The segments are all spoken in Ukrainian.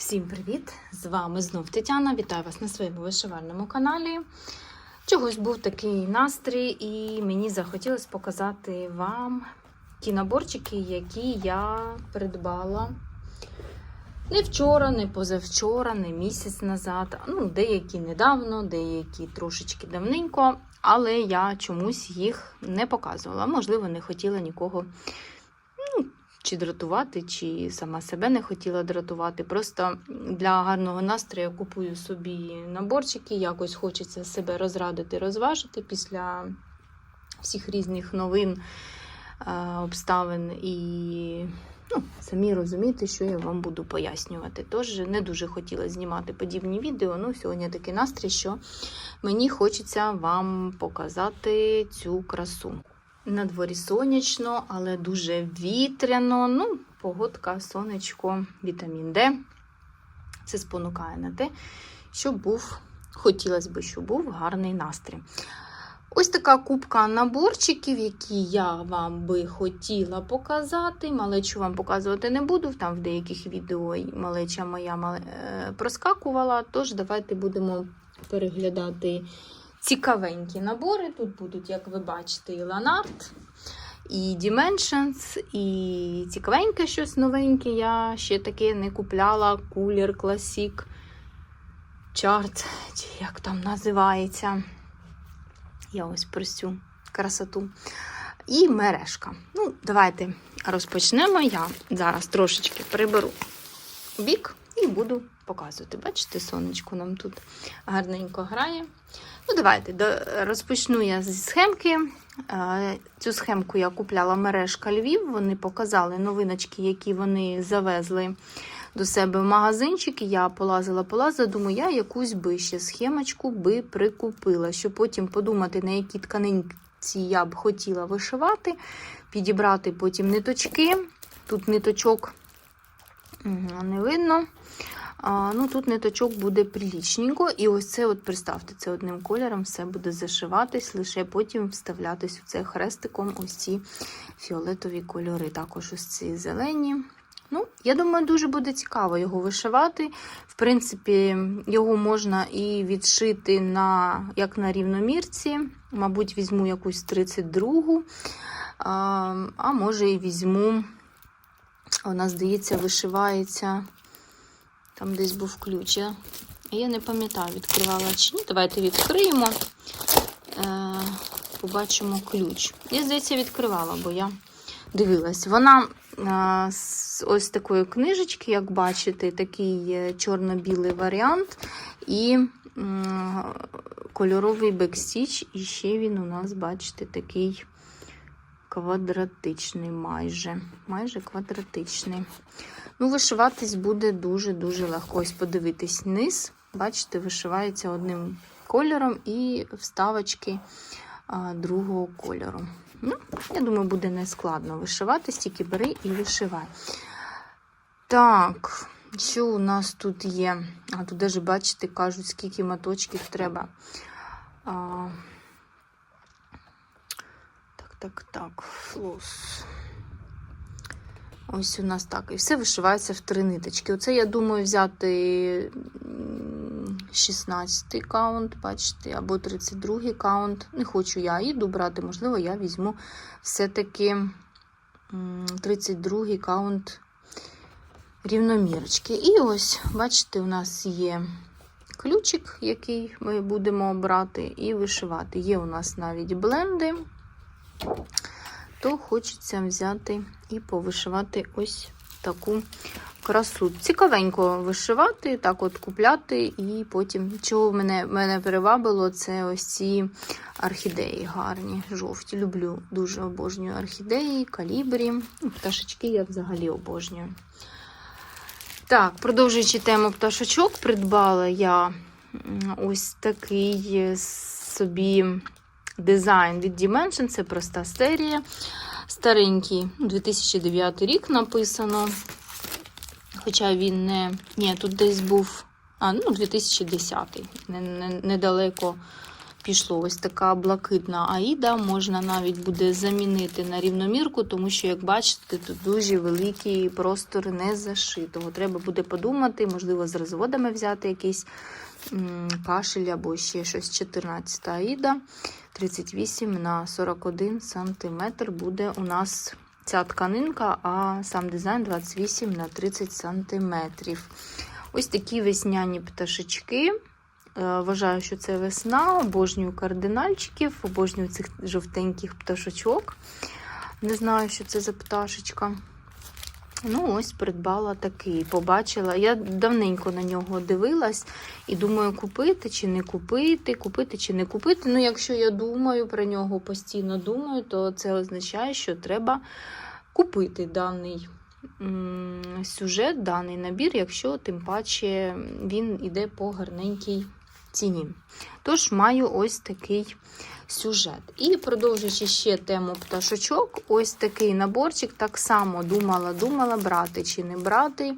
Всім привіт! З вами знов Тетяна. Вітаю вас на своєму вишивальному каналі. Чогось був такий настрій, і мені захотілося показати вам ті наборчики, які я придбала не вчора, не позавчора, не місяць назад. Ну, деякі недавно, деякі трошечки давненько, але я чомусь їх не показувала. Можливо, не хотіла нікого чи дратувати, чи сама себе не хотіла дратувати. Просто для гарного настрою купую собі наборчики, якось хочеться себе розрадити, розважити після всіх різних новин, е, обставин і. Ну, самі розумієте, що я вам буду пояснювати. Тож не дуже хотіла знімати подібні відео. Ну, сьогодні такий настрій, що мені хочеться вам показати цю красу. На дворі сонячно, але дуже вітряно. Ну, погодка, сонечко, вітамін Д. Це спонукає на те, щоб був, хотілося б, щоб був гарний настрій. Ось така кубка наборчиків, які я вам би хотіла показати. Малечу вам показувати не буду. Там в деяких відео малеча моя е, проскакувала. Тож давайте будемо переглядати цікавенькі набори. Тут будуть, як ви бачите, і Ланарт, і Dimensions, і цікавеньке щось новеньке. Я ще таке не купляла. Кулер Classic Chart, чи як там називається. Я ось про цю красоту. І мережка. Ну, давайте розпочнемо. Я зараз трошечки приберу бік і буду показувати. Бачите, сонечко нам тут гарненько грає. Ну, давайте розпочну я зі схемки. Е, Цю схемку я купляла мережка Львів. Вони показали новиночки, які вони завезли до себе в магазинчик. Я полазила, полазила, думаю, я якусь би ще схемочку би прикупила, щоб потім подумати, на які тканинці я б хотіла вишивати, підібрати потім ниточки. Тут ниточок не видно. А, ну, Тут ниточок буде прилічненько. І ось це, от представте, це одним кольором все буде зашиватись, лише потім вставлятись у це хрестиком ось ці фіолетові кольори. Також ось ці зелені. Ну, я думаю, дуже буде цікаво його вишивати. В принципі, його можна і відшити на, як на рівномірці. Мабуть, візьму якусь 32-гу, а, може і візьму. Вона, здається, вишивається. Там десь був ключ. Я, я не пам'ятаю, відкривала чи ні. Давайте відкриємо. Е, побачимо ключ. Я, здається, відкривала, бо я дивилась. Вона е, з ось такої книжечки, як бачите, такий е, чорно-білий варіант. І м, кольоровий бекстіч. І ще він у нас, бачите, такий квадратичний майже. Майже квадратичний. Ну, вишиватись буде дуже-дуже легко. Ось подивитись низ. Бачите, вишивається одним кольором і вставочки а, другого кольору. Ну, я думаю, буде не складно вишивати, тільки бери і вишивай. Так, що у нас тут є? А тут даже, бачите, кажуть, скільки моточків треба. А, так, так, флос. Ось у нас так. І все вишивається в три ниточки. Оце, я думаю, взяти 16 каунт, бачите, або 32 каунт. Не хочу я їду брати, можливо, я візьму все-таки 32 каунт рівномірочки. І ось, бачите, у нас є ключик, який ми будемо брати, і вишивати. Є у нас навіть бленди то хочеться взяти і повишивати ось таку красу. Цікавенько вишивати, так от купляти, і потім, чого мене мене перевабило, це ось ці орхідеї гарні, жовті. Люблю, дуже обожнюю орхідеї, калібрі. Ну, Пташечки я взагалі обожнюю. Так, продовжуючи тему пташечок, придбала я ось такий собі дизайн від Dimension, це проста серія. Старенький, 2009 рік написано. Хоча він не. Ні, тут десь був. А, ну, 2010 не, не, недалеко пішло ось така блакитна аїда. Можна навіть буде замінити на рівномірку, тому що, як бачите, тут дуже великий простор не зашитого. Треба буде подумати, можливо, з розводами взяти якийсь кашель або ще щось. 14 аїда, 38 на 41 сантиметр буде у нас ця тканинка, а сам дизайн 28 на 30 сантиметрів. Ось такі весняні пташечки. Е, Вважаю, що це весна, обожнюю кардинальчиків, обожнюю цих жовтеньких пташечок. Не знаю, що це за пташечка. Ну, ось придбала такий. Побачила. Я давненько на нього дивилась і думаю, купити чи не купити, купити чи не купити. Ну, якщо я думаю про нього, постійно думаю, то це означає, що треба купити даний сюжет, даний набір, якщо тим паче він іде по гарненькій ціні. Тож маю ось такий сюжет. І продовжуючи ще тему пташочок, ось такий наборчик. Так само думала, думала, брати чи не брати.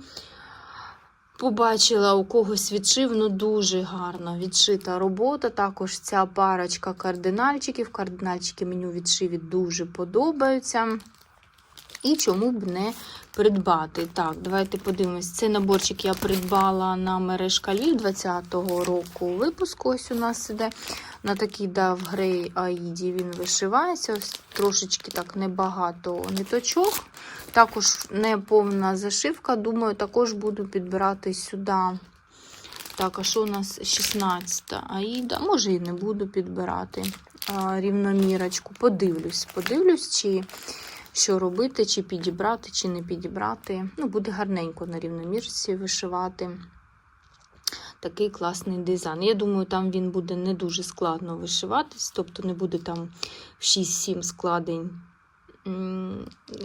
Побачила у когось відшив, ну дуже гарно відшита робота. Також ця парочка кардинальчиків. Кардинальчики мені у відшиві дуже подобаються. І чому б не придбати? Так, давайте подивимось. Цей наборчик я придбала на мережка Лів 20-го року випуску. Ось у нас іде на такій дав грей аїді він вишивається. Ось трошечки так небагато ниточок. Також не повна зашивка. Думаю, також буду підбирати сюди. Так, а що у нас 16-та аїда? Може і не буду підбирати а, рівномірочку. Подивлюсь, подивлюсь, чи що робити, чи підібрати, чи не підібрати. Ну, буде гарненько на рівномірці вишивати. Такий класний дизайн. Я думаю, там він буде не дуже складно вишиватись, тобто не буде там в 6-7 складень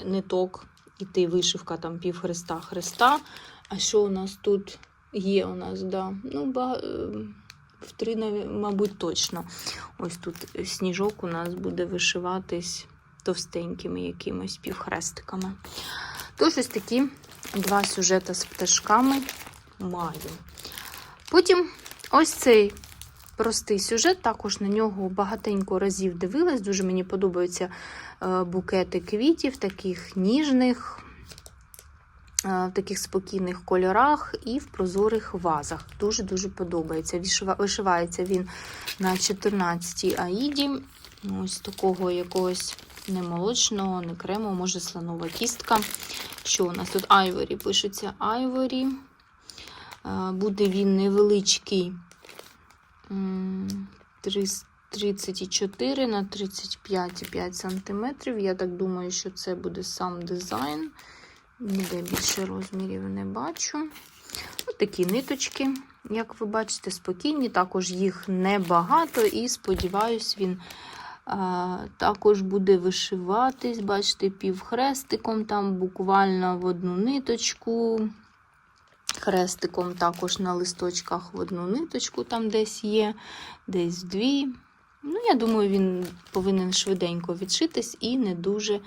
ниток, іти вишивка там пів хреста хреста. А що у нас тут є? У нас, да, ну, ба, е, в три, мабуть, точно. Ось тут сніжок у нас буде вишиватись товстенькими якимось півхрестиками. Тож ось такі два сюжети з пташками маю. Потім ось цей простий сюжет, також на нього багатенько разів дивилась. Дуже мені подобаються е, букети квітів, таких ніжних, е, в таких спокійних кольорах і в прозорих вазах. Дуже-дуже подобається. Вишивається він на 14-й аїді. Ось такого якогось не молочного, не крему, може слонова кістка. Що у нас тут? Айворі пишеться айворі. Е, Буде він невеличкий. 34 на 35,5 см. Я так думаю, що це буде сам дизайн. Ніде більше розмірів не бачу. Ось такі ниточки, як ви бачите, спокійні. Також їх небагато, і сподіваюсь, він також буде вишиватись, бачите, півхрестиком, там буквально в одну ниточку. Хрестиком також на листочках в одну ниточку, там десь є, десь дві. Ну, я думаю, він повинен швиденько відшитись і не дуже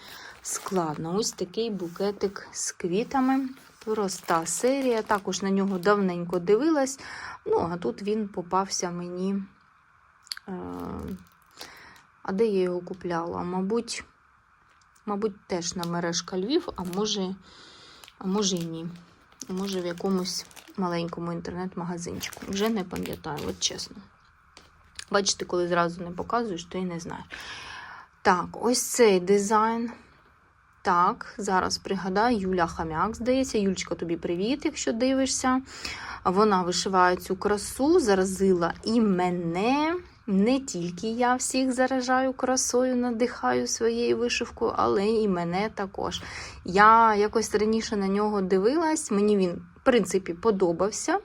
складно. Ось такий букетик з квітами. Проста серія. Також на нього давненько дивилась. Ну, а тут він попався мені. Е- а де я його купляла? Мабуть, мабуть, теж на мережка Львів, а може, а може і ні. Може, в якомусь маленькому інтернет-магазинчику. Вже не пам'ятаю, от чесно. Бачите, коли зразу не показуєш, то і не знаєш. Так, ось цей дизайн. Так, зараз пригадаю, Юля Хам'як, здається. Юлечка, тобі привіт, якщо дивишся. Вона вишиває цю красу, заразила і мене. Не тільки я всіх заражаю красою, надихаю своєю вишивкою, але і мене також. Я якось раніше на нього дивилась, мені він, в принципі, подобався.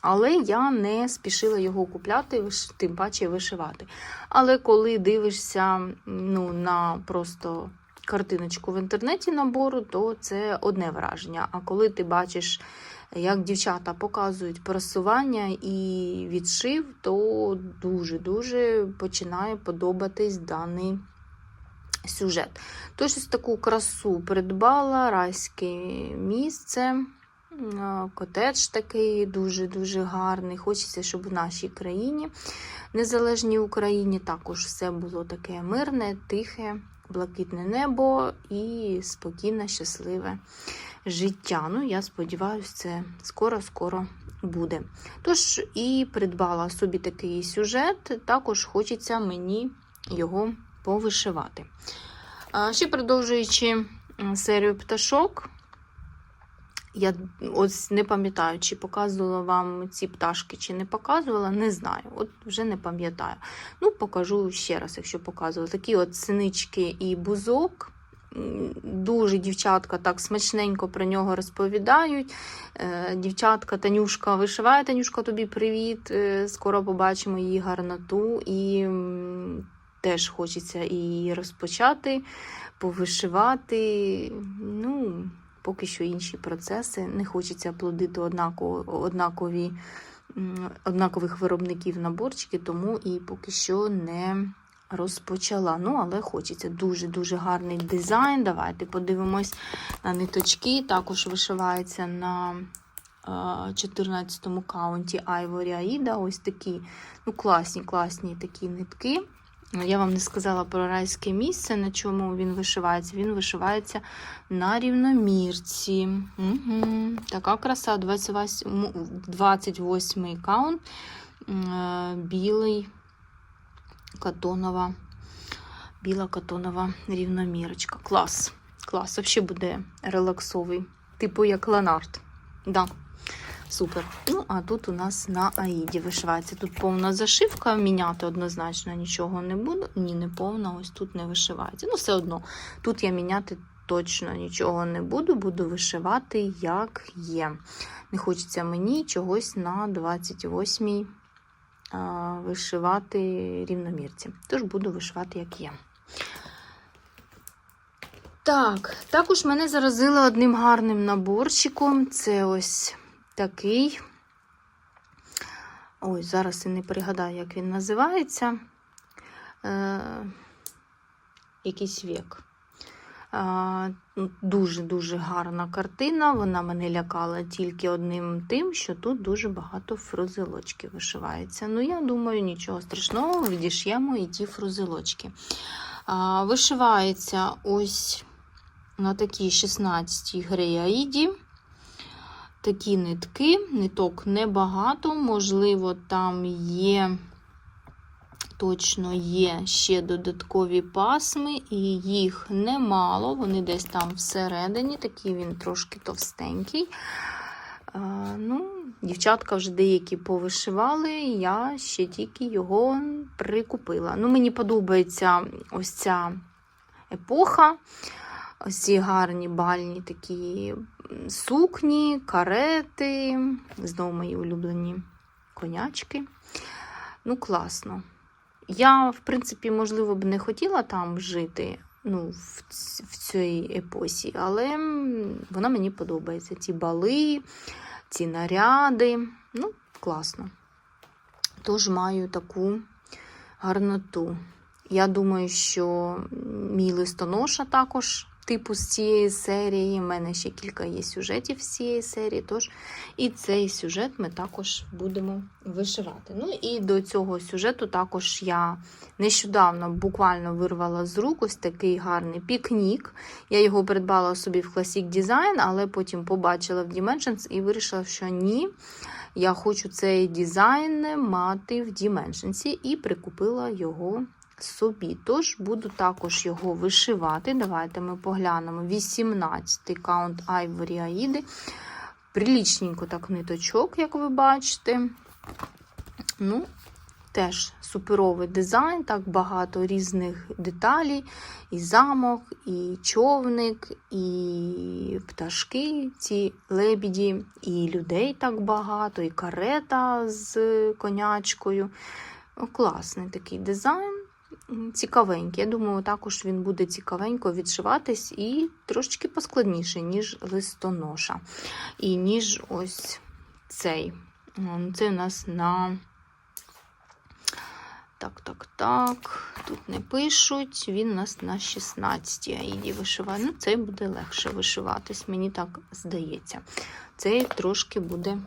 Але я не спішила його купляти, тим паче вишивати. Але коли дивишся ну, на просто картиночку в інтернеті набору, то це одне враження. А коли ти бачиш, як дівчата показують просування і відшив, то дуже-дуже починає подобатись даний сюжет. Тож ось таку красу придбала, райське місце. Котедж такий дуже-дуже гарний. Хочеться, щоб в нашій країні, незалежній Україні, також все було таке мирне, тихе, блакитне небо і спокійне, щасливе життя. Ну, я сподіваюся, це скоро-скоро буде. Тож і придбала собі такий сюжет, також хочеться мені його повишивати. Ще продовжуючи серію пташок, я ось не пам'ятаю, чи показувала вам ці пташки, чи не показувала, не знаю. От вже не пам'ятаю. Ну, покажу ще раз, якщо показувала. Такі от синички і бузок. Дуже дівчатка так смачненько про нього розповідають. Е, Дівчатка Танюшка вишиває, Танюшка, тобі привіт. Е, Скоро побачимо її гарноту. І теж хочеться і розпочати, повишивати. Ну, поки що інші процеси. Не хочеться плодити однакові, однакових виробників наборчики, тому і поки що не розпочала. Ну, але хочеться дуже-дуже гарний дизайн. Давайте подивимось на ниточки. Також вишивається на 14-му каунті Ivory Aida. Ось такі ну, класні, класні такі нитки. Я вам не сказала про райське місце, на чому він вишивається. Він вишивається на рівномірці. Угу. Така краса, 28, 28 каунт, е, білий катонова, біла катонова рівномірочка. Клас. Клас. Взагалі буде релаксовий. Типу як ланарт. Да. Супер. Ну, а тут у нас на Аїді вишивається. Тут повна зашивка, міняти однозначно нічого не буду. Ні, не повна, ось тут не вишивається. Ну, все одно, тут я міняти точно нічого не буду, буду вишивати, як є. Не хочеться мені чогось на 28-й а, вишивати рівномірці. Тож буду вишивати, як є. Так, також мене заразили одним гарним наборчиком. Це ось такий. Ой, зараз і не пригадаю, як він називається. Е, якийсь вік. Дуже-дуже гарна картина. Вона мене лякала тільки одним тим, що тут дуже багато фрузелочків вишивається. Ну, я думаю, нічого страшного, відіш'ємо і ті фрузелочки. Вишивається ось на такій 16-й греяїді. Такі нитки, ниток небагато, можливо, там є, точно є ще додаткові пасми, і їх немало. Вони десь там всередині, такий він трошки товстенький. Ну, Дівчатка вже деякі повишивали, я ще тільки його прикупила. Ну, Мені подобається ось ця епоха. Ось ці гарні бальні такі сукні, карети. Знову мої улюблені конячки. Ну, класно. Я, в принципі, можливо, б не хотіла там жити ну, в, в цій епосі, але вона мені подобається. Ці бали, ці наряди. Ну, класно. Тож маю таку гарноту. Я думаю, що мій листоноша також типу з цієї серії. У мене ще кілька є сюжетів з цієї серії. Тож і цей сюжет ми також будемо вишивати. Ну і до цього сюжету також я нещодавно буквально вирвала з рук ось такий гарний пікнік. Я його придбала собі в Classic Design, але потім побачила в Dimensions і вирішила, що ні. Я хочу цей дизайн мати в Dimensions і прикупила його собі. Тож буду також його вишивати. Давайте ми поглянемо 18-й каунт Ivory Аїди. Прилічненько так ниточок, як ви бачите. Ну, Теж суперовий дизайн, так багато різних деталей. І замок, і човник, і пташки, ці лебіді, і людей так багато, і карета з конячкою. Класний такий дизайн цікавенький. Я думаю, також він буде цікавенько відшиватись і трошечки поскладніше, ніж листоноша. І ніж ось цей. Це у нас на. Так, так, так. Тут не пишуть. Він у нас на 16 аїді вишиває. Ну, цей буде легше вишиватись, мені так здається. цей трошки буде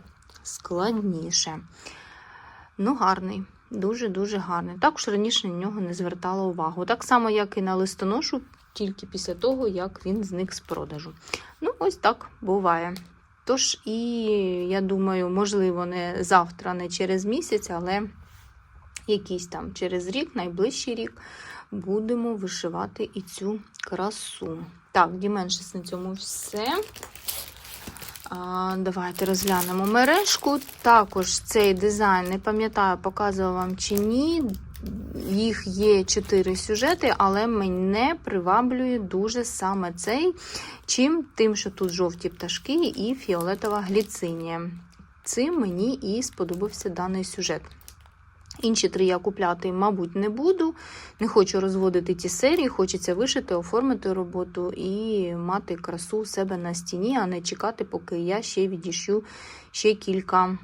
складніше. Ну, гарний, дуже-дуже гарний. Також раніше на нього не звертала увагу. Так само, як і на листоношу, тільки після того, як він зник з продажу. Ну, ось так буває. Тож, і я думаю, можливо, не завтра, не через місяць, але якийсь там через рік, найближчий рік, будемо вишивати і цю красу. Так, Діменшись на цьому все. Давайте розглянемо мережку. Також цей дизайн, не пам'ятаю, показував вам чи ні. Їх є чотири сюжети, але мене приваблює дуже саме цей, чим тим, що тут жовті пташки і фіолетова гліцинія. Цим мені і сподобався даний сюжет. Інші три я купляти, мабуть, не буду. Не хочу розводити ті серії, хочеться вишити, оформити роботу і мати красу себе на стіні, а не чекати, поки я ще відіщу ще кілька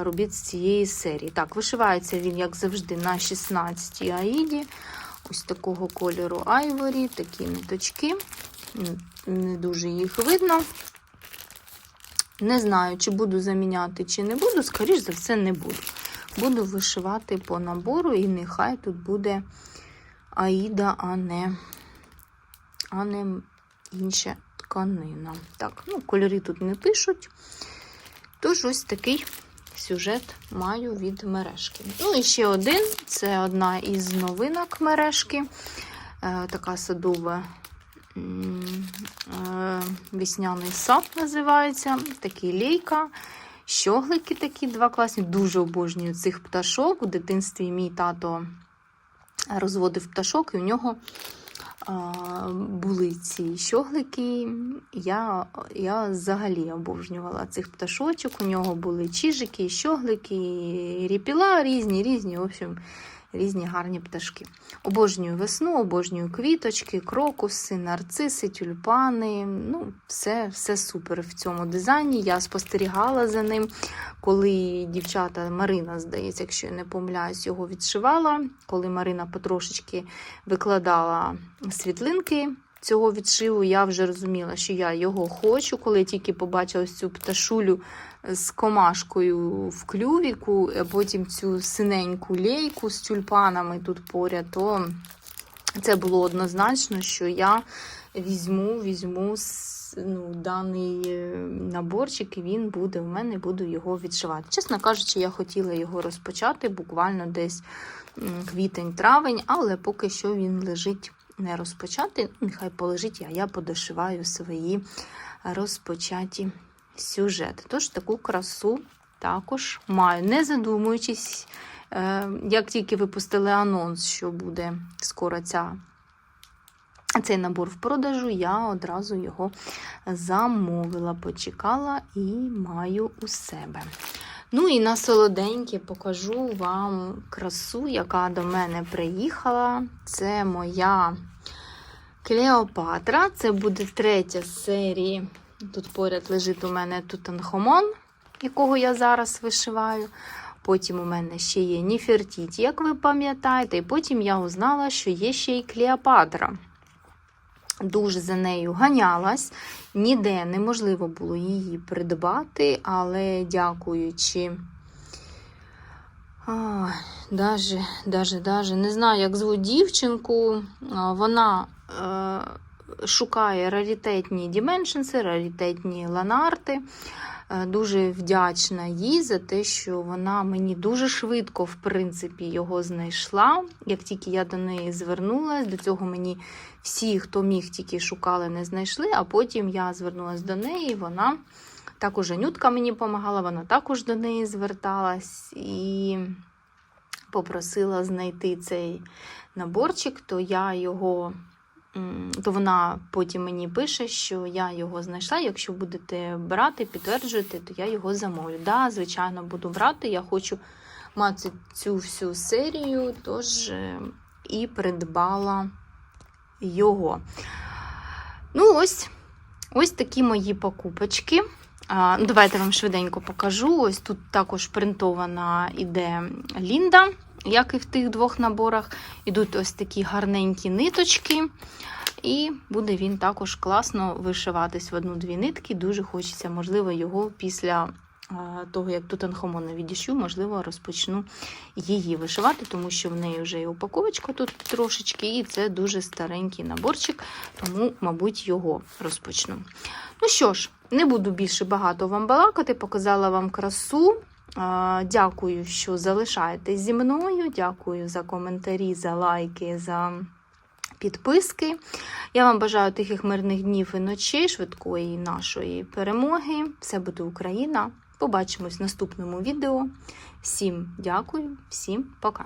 робіт з цієї серії. Так, вишивається він, як завжди, на 16 аїді. Ось такого кольору айворі, такі ниточки. Не дуже їх видно. Не знаю, чи буду заміняти, чи не буду, скоріш за все, не буду. Буду вишивати по набору, і нехай тут буде аїда, а не, а не інша тканина. Так, ну, кольори тут не пишуть. Тож ось такий сюжет маю від мережки. Ну, і ще один це одна із новинок мережки. Е, така садова е, весняний сад називається. Такий лейка. Щоглики такі два класні. Дуже обожнюю цих пташок. У дитинстві мій тато розводив пташок, і у нього були ці щоглики. Я я взагалі обожнювала цих пташочок. У нього були чижики, щоглики, ріпіла різні, різні. В общем, різні гарні пташки. Обожнюю весну, обожнюю квіточки, крокуси, нарциси, тюльпани. Ну, все, все супер в цьому дизайні. Я спостерігала за ним, коли дівчата Марина, здається, якщо я не помиляюсь, його відшивала. Коли Марина потрошечки викладала світлинки. Цього відшиву я вже розуміла, що я його хочу. Коли я тільки побачила цю пташулю з комашкою в клювіку, а потім цю синеньку лейку з тюльпанами тут поряд, то це було однозначно, що я візьму, візьму ну, даний е, наборчик, і він буде в мене, буду його відшивати. Чесно кажучи, я хотіла його розпочати буквально десь квітень-травень, але поки що він лежить не розпочати. Нехай полежить, а я подошиваю свої розпочаті сюжети. Тож таку красу також маю, не задумуючись, е, як тільки випустили анонс, що буде скоро ця. Цей набор в продажу, я одразу його замовила, почекала і маю у себе. Ну і на солоденьке покажу вам красу, яка до мене приїхала. Це моя Клеопатра. Це буде третя з серії. Тут поряд лежить у мене Тутанхамон, якого я зараз вишиваю. Потім у мене ще є Ніфертіті, як ви пам'ятаєте, і потім я узнала, що є ще й Клеопатра. Дуже за нею ганялась, ніде неможливо було її придбати, але дякуючи. А, даже, даже, даже, не знаю, як звуть дівчинку, вона е, шукає раритетні діменшенси, раритетні ланарти. Е, дуже вдячна їй за те, що вона мені дуже швидко, в принципі, його знайшла. Як тільки я до неї звернулася, до цього мені всі, хто міг, тільки шукали, не знайшли. А потім я звернулася до неї, вона також Анютка мені допомагала, вона також до неї зверталась і попросила знайти цей наборчик, то я його то вона потім мені пише, що я його знайшла. Якщо будете брати, підтверджуєте, то я його замовлю. Да, звичайно, буду брати. Я хочу мати цю всю серію, тож е, і придбала його. Ну, ось ось такі мої покупочки. Ну, Давайте вам швиденько покажу. Ось тут також принтована іде Лінда, як і в тих двох наборах. Ідуть ось такі гарненькі ниточки. І буде він також класно вишиватись в одну-дві нитки. Дуже хочеться, можливо, його після того, як Тутанхамона відішю, можливо, розпочну її вишивати, тому що в неї вже і упаковочка тут трошечки, і це дуже старенький наборчик, тому, мабуть, його розпочну. Ну що ж, не буду більше багато вам балакати, показала вам красу. Дякую, що залишаєтесь зі мною. Дякую за коментарі, за лайки, за підписки. Я вам бажаю тихих мирних днів і ночей, швидкої нашої перемоги. Все буде Україна. Побачимось в наступному відео. Всім дякую, всім пока.